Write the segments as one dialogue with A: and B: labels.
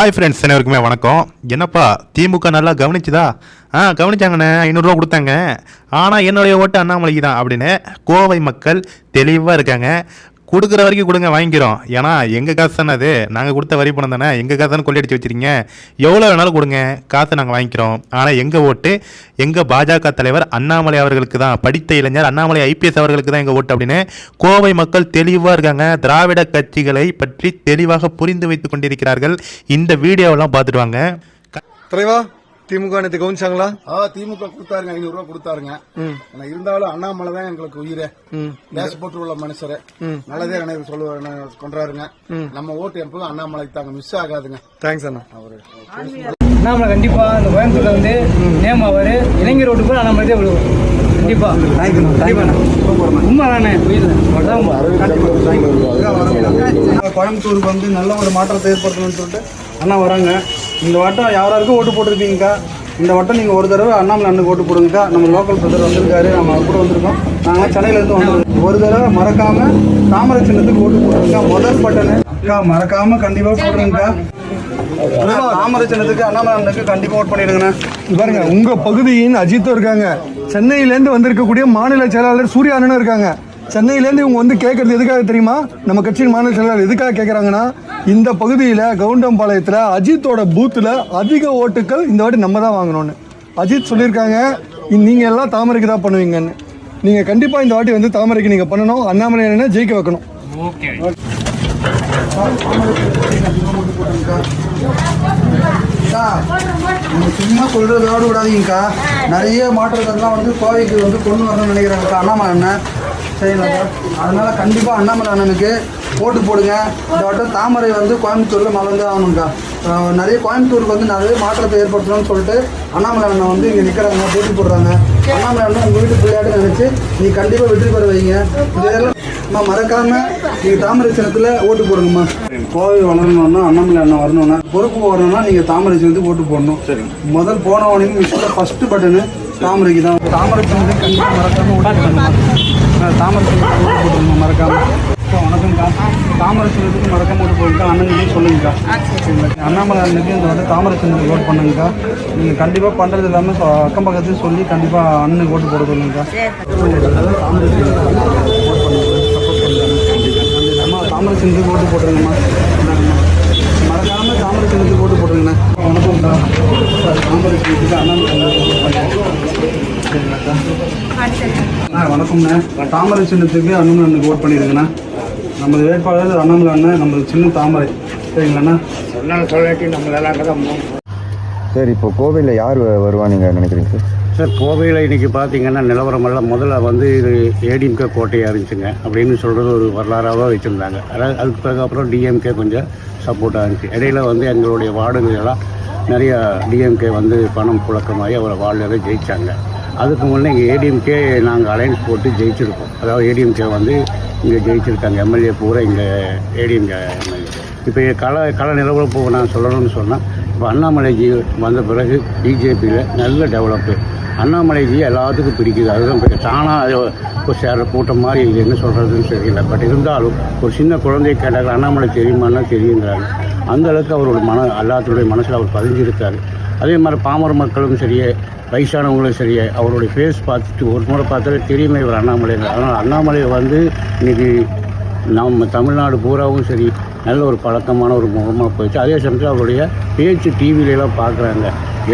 A: Hi friends அனைவருக்குமே வணக்கம். என்னப்பா திமுக நல்லா கவனிச்சுதா? ஆ கவனிச்சாங்கண்ணே ஐநூறுரூவா கொடுத்தாங்க. ஆனால் என்னுடைய ஓட்டு அண்ணாமலைக்கு தான் அப்படின்னு கோவை மக்கள் தெளிவாக இருக்காங்க. கொடுக்குற வரைக்கும் கொடுங்க வாங்கிக்கிறோம். ஏன்னா எங்கள் காசு தானே அது? நாங்கள் கொடுத்த வரி பணம் தானே? எங்கள் காசு தானே கொள்ளையடிச்சு வச்சிருக்கீங்க? எவ்வளோ வேணாலும் கொடுங்க. காசை நாங்கள் வாங்கிக்கிறோம். ஆனால் எங்கள் ஓட்டு? எங்கள் பாஜக தலைவர் அண்ணாமலை அவர்களுக்கு தான். படித்த இளைஞர் அண்ணாமலை ஐபிஎஸ் அவர்களுக்கு தான் எங்கள் ஓட்டு அப்படின்னு கோவை மக்கள் தெளிவாக இருக்காங்க. திராவிட கட்சிகளை பற்றி தெளிவாக புரிந்து வைத்துக் கொண்டிருக்கிறார்கள். இந்த வீடியோவெல்லாம் பார்த்துட்டு வாங்க.
B: தலைவா திமுக நேற்று கவனிச்சாங்களா?
C: ஆ திமுக கொடுத்தாருங்க ஐநூறு ரூபாய் கொடுத்தாருங்க ஆனா இருந்தாலும் அண்ணாமலை தான் எங்களுக்கு உயிரே. கேஸ் போட்டு உள்ள மனுஷரு நல்லதே எனக்கு சொல்லுவாரு கொண்டாருங்க நம்ம ஓட்டு எப்போதும் அண்ணாமலைக்கு தாங்க மிஸ் ஆகாதுங்க.
B: தேங்க்ஸ் அண்ணா.
D: அண்ணாமலை கண்டிப்பா இந்த கோயம்புத்தூர்ல வந்து நேம் அவர் இளைஞர் ஓட்டு கூட அண்ணாமலை தான் விழுவும் கண்டிப்பா உண்மை தானே
E: கோயம்புத்தூருக்கு வந்து நல்ல ஒரு மாற்றத்தை ஏற்படுத்தணும்னு சொல்லிட்டு அண்ணா வராங்க. இந்த வட்டம் யாராருக்கும் ஓட்டு போட்டிருக்கீங்கக்கா இந்த வட்டம் நீங்கள் ஒரு தடவை அண்ணாமலை அண்ணனுக்கு ஓட்டு போடுங்கக்கா. நம்ம லோக்கல் பிரதர் வந்திருக்காரு நம்ம கூட வந்திருக்கோம். நாங்கள் சென்னையிலேருந்து வந்திருக்கோம். ஒரு தடவை மறக்காமல் தாமரை சின்னத்துக்கு ஓட்டு போடுறதுக்கா முதல் பட்டனு. அக்கா மறக்காமல் கண்டிப்பாக போடுறேங்கக்கா தாமரை சின்னத்துக்கு அண்ணாமலை அண்ணனுக்கு கண்டிப்பாக ஓட் பண்ணிடுங்கண்ணா.
B: பாருங்க உங்க பகுதியின் அஜித்தும் இருக்காங்க. சென்னையிலேருந்து வந்திருக்கக்கூடிய மாநில செயலாளர் சூர்யா அண்ணனும் இருக்காங்க. சென்னையிலேருந்து இவங்க வந்து கேட்கறது எதுக்காக தெரியுமா? நம்ம கட்சியின் மாநில செயலாளர் எதுக்காக கேட்குறாங்கன்னா இந்த பகுதியில் கவுண்டம்பாளையத்தில் அஜித்தோட பூத்தில் அதிக ஓட்டுகள் இந்த வாட்டி நம்ம தான் வாங்கணும்னு. அஜித் சொல்லியிருக்காங்க இ- நீங்க எல்லாம் தாமரைக்கு தான் பண்ணுவீங்கன்னு. நீங்க கண்டிப்பா இந்த வாட்டி வந்து தாமரைக்கு நீங்க பண்ணணும். அண்ணாமலை அண்ணனை ஜெயிக்க வைக்கணும்.
E: சும்மா சொல்றதோடு விடாதீங்கக்கா. நிறைய மாற்றங்கள்லாம் வந்து கோவைக்கு வந்து கொண்டு வரணும்னு நினைக்கிறாங்கக்கா அண்ணாமலை அண்ணன். சரிங்களாக்கா அதனால கண்டிப்பா அண்ணாமலை அண்ணனுக்கு ஓட்டு போடுங்க. இந்த வட்டம் தாமரை வந்து கோயம்புத்தூர்ல மலர்ந்து ஆகணும்க்கா. அஹ் நிறைய கோயம்புத்தூருக்கு வந்து நிறைய மாற்றத்தை ஏற்படுத்தணும்னு சொல்லிட்டு அண்ணாமலை அண்ணன் வந்து இங்க நிக்கிறாங்க போட்டி போடுறாங்க. அண்ணாமலை அண்ணன் உங்க வீட்டு பிள்ளையாட்டு நினைச்சு நீ கண்டிப்பா வெற்றி பெற வைங்க. இதெல்லாம் அம்மா மறக்காம நீங்க தாமரை சின்னத்துல ஓட்டு போடுங்கம்மா. கோவை வளரணும்னா அண்ணாமலை அண்ணன் வரணும்னா பொறுப்பு வரணும்னா நீங்க தாமரை சின்னத்துக்கு ஓட்டு போடணும். சரி. முதல் போனவனையும் விஷயத்துல ஃபர்ஸ்ட் பட்டனு தாமரைக்கு தான். தாமரை சின்னத்துக்கு கண்டிப்பா மறக்காம ஓட்டு போடணும்மா. தாமரை சின்னத்துக்கு ஓட்டு போட்டுருமா மறக்காம. அக்கா, வணக்கம்க்கா தாமரை சின்னத்துக்கு மறக்காம ஓட்டு போடுங்கக்கா அண்ணனுக்கு சொல்லுங்கக்கா சரிங்களா? அண்ணாமலை அண்ணனுக்கு இந்த வந்து தாமரை சின்னத்துக்கு ஓட் பண்ணுங்கக்கா நீங்க கண்டிப்பா பண்றது இல்லாம சொ- அக்கம் பக்கத்துலையும் சொல்லி கண்டிப்பா அண்ணனுக்கு ஓட்டு போட சொல்லுங்கக்கா தாமரை அம்மா தாமரை சின்னத்துக்கு ஓட்டு போட்டுருங்கம்மா. இந்தாங்கம்மா. மறக்காம தாமரை சின்னத்துக்கு ஓட்டு போட்டுருங்கண்ணா வணக்கம்க்கா தாமரை சின்னத்துக்கு அண்ணன் ஆ வணக்கம்ண்ணே. தாமரை சின்னத்துக்கு அண்ணன் அண்ணனுக்கு ஓட் பண்ணிடுங்கண்ணா நமது வேட்பாளர் அண்ணாமலை அண்ணன் நமது சின்ன தாமரை. சரிங்களாண்ணா?
F: சார் இப்போ கோவையில் யார் வ- வருவா நீங்கள் நினைக்கிறீங்க சார்?
G: சார் கோவையில் இன்றைக்கி பார்த்தீங்கன்னா நிலவரமெல்லாம் முதல்ல வந்து இது ஏடிஎம்கே கோட்டையாக இருந்துச்சுங்க அப்படின்னு சொல்கிறது ஒரு வரலாறாக வச்சுருந்தாங்க. அதாவது அதுக்கு பிறகு அப்புறம் டிஎம்கே கொஞ்சம் சப்போர்ட்டாக இருந்துச்சு. இடையில வந்து எங்களுடைய வார்டுகளெல்லாம் நிறைய டிஎம்கே வந்து பணம் புழக்கமாகி அவரை வார்டில் ஜெயித்தாங்க அதுக்கு முன்னே இங்கே ஏடிஎம்கே நாங்கள் அலைன்ஸ் போட்டு ஜெயிச்சிருக்கோம். அதாவது ஏடிஎம்கே வந்து இங்கே ஜெயிச்சிருக்காங்க. எம்எல்ஏ பூரா இங்கே ஏடிஎம்கே எம்எல்ஏ இப்போ கள கள நிலவரப்பு நான் சொல்லணும்னு சொன்னால் இப்போ அண்ணாமலைஜி வந்த பிறகு பிஜேபியில் நல்ல டெவலப்பு அண்ணாமலைஜி எல்லாத்துக்கும் பிடிக்குது. அதுதான் தானாக இப்போ சேர்ற கூட்டம் மாதிரி இது என்ன சொல்கிறதுன்னு தெரியல. பட் இருந்தாலும் ஒரு சின்ன குழந்தை கேட்டாங்க அண்ணாமலை தெரியுமான்னா தெரியுங்கிறாங்க. அந்த அளவுக்கு அவரோட மன எல்லாத்துடைய மனசில் அவர் பதிஞ்சிருக்காரு. அதே மாதிரி பாமர மக்களும் சரியே வயசானவங்களும் சரியே அவருடைய ஃபேஸ் பார்த்துட்டு ஒரு முறை பார்த்தாலே தெரியுமே இவர் அண்ணாமலை. அதனால் அண்ணாமலை வந்து இன்றைக்கி நம்ம தமிழ்நாடு பூராவும் சரி நல்ல ஒரு பழக்கமான ஒரு முகமாக போயிடுச்சு. அதே சமயத்தில் அவருடைய பேச்சு டிவிலெலாம் பார்க்குறாங்க.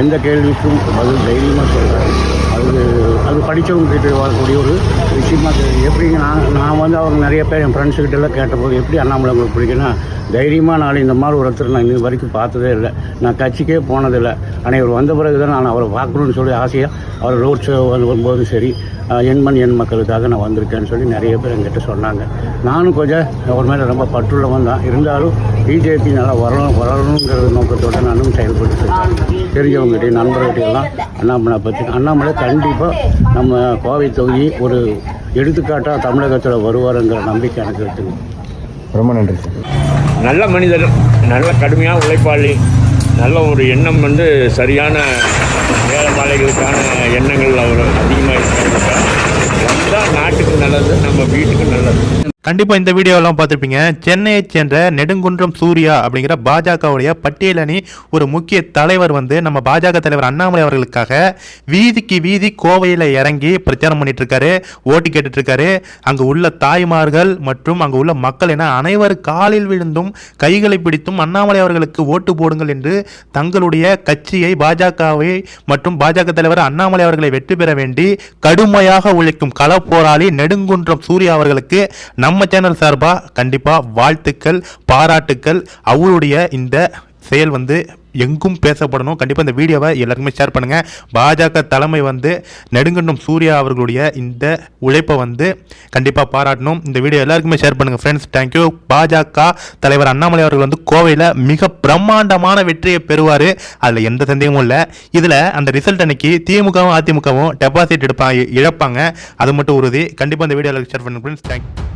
G: எந்த கேள்விக்கும் பதில் தைரியமாக சொல்கிறாங்க ஒரு அது படித்தவங்க கிட்ட வரக்கூடிய ஒரு விஷயமா தெரியும் எப்படிங்க நான் நான் வந்து அவங்க நிறைய பேர் என் ஃப்ரெண்ட்ஸுக்கிட்டலாம் எல்லாம் கேட்டபோது எப்படி அண்ணாமலை உங்களுக்கு பிடிக்குன்னா தைரியமாக நான் இந்த மாதிரி ஒருத்தர் நான் இன்னும் வரைக்கும் பார்த்ததே இல்லை. நான் கட்சிக்கே போனதில்லை. ஆனால் இவர் வந்த பிறகு தான் நான் அவரை பார்க்கணுன்னு சொல்லி ஆசையாக அவர் ரோட் ஷோ வந்து வரும்போது சரி எண்மண் எண் மக்களுக்காக நான் வந்திருக்கேன்னு சொல்லி நிறைய பேர் என்கிட்ட சொன்னாங்க. நானும் கொஞ்சம் அவர் மேலே ரொம்ப பற்றுள்ளவன் தான். இருந்தாலும் பிஜேபி நல்லா வரணும் வரணுங்கிற நோக்கத்தோடு நானும் செயல்பட்டு இருக்கேன் தெரிஞ்சவங்ககிட்ட நண்பர்கிட்டையெல்லாம் அண்ணாமலை பற்றி அண்ணாமலை கண்டிப்பாக நம்ம கோவை தொகுதி ஒரு எடுத்துக்காட்டாக தமிழகத்தில் வருவாருங்கிற நம்பிக்கை எனக்கு இருக்குங்க
F: ரொம்ப நன்றி
H: நல்ல மனிதர் நல்ல கடுமையான உழைப்பாளி நல்ல ஒரு எண்ணம் வந்து சரியான ஏழைமாலைகளுக்கான எண்ணங்கள் அவர் அதிகமாக இருக்கிறதுக்காக வந்தால் நாட்டுக்கு நல்லது நம்ம வீட்டுக்கு நல்லது.
A: கண்டிப்பாக இந்த வீடியோலாம் பார்த்துருப்பீங்க. சென்னையைச் சேர்ந்த நெடுங்குன்றம் சூர்யா அப்படிங்கிற பாஜகவுடைய பட்டியல் அணி ஒரு முக்கிய தலைவர் வந்து நம்ம பாஜக தலைவர் அண்ணாமலை அவர்களுக்காக வீதிக்கு வீதி கோவையில் இறங்கி பிரச்சாரம் பண்ணிட்டுருக்காரு ஓட்டு கேட்டுட்ருக்காரு அங்கே உள்ள தாய்மார்கள் மற்றும் அங்கே உள்ள மக்கள் என அனைவர் காலில் விழுந்தும் கைகளை பிடித்தும் அண்ணாமலை அவர்களுக்கு ஓட்டு போடுங்கள் என்று தங்களுடைய கட்சியை பாஜகவை மற்றும் பாஜக தலைவர் அண்ணாமலை அவர்களை வெற்றி பெற வேண்டி கடுமையாக உழைக்கும் கள போராளி நெடுங்குன்றம் சூர்யா அவர்களுக்கு நம் நம்ம சேனல் சார்பாக கண்டிப்பாக வாழ்த்துக்கள் பாராட்டுக்கள். அவருடைய இந்த செயல் வந்து எங்கும் பேசப்படணும். கண்டிப்பாக இந்த வீடியோவை எல்லாருக்குமே ஷேர் பண்ணுங்கள் பாஜக தலைமை வந்து நெடுங்கண்டம் சூர்யா அவர்களுடைய இந்த உழைப்பை வந்து கண்டிப்பாக பாராட்டணும். இந்த வீடியோ எல்லாருக்குமே ஷேர் பண்ணுங்கள் ஃப்ரெண்ட்ஸ் தேங்க்யூ பாஜக தலைவர் அண்ணாமலை அவர்கள் வந்து கோவையில் மிக பிரம்மாண்டமான வெற்றியை பெறுவார். அதில் எந்த சந்தேகமும் இல்லை. இதில் அந்த ரிசல்ட் அன்னைக்கு திமுகவும் அதிமுகவும் டெபாசிட் எடுப்பாங்க இழப்பாங்க. அது மட்டும் உறுதி. கண்டிப்பாக இந்த வீடியோவில் ஷேர் பண்ணுங்கள் ஃப்ரெண்ட்ஸ் தேங்க்யூ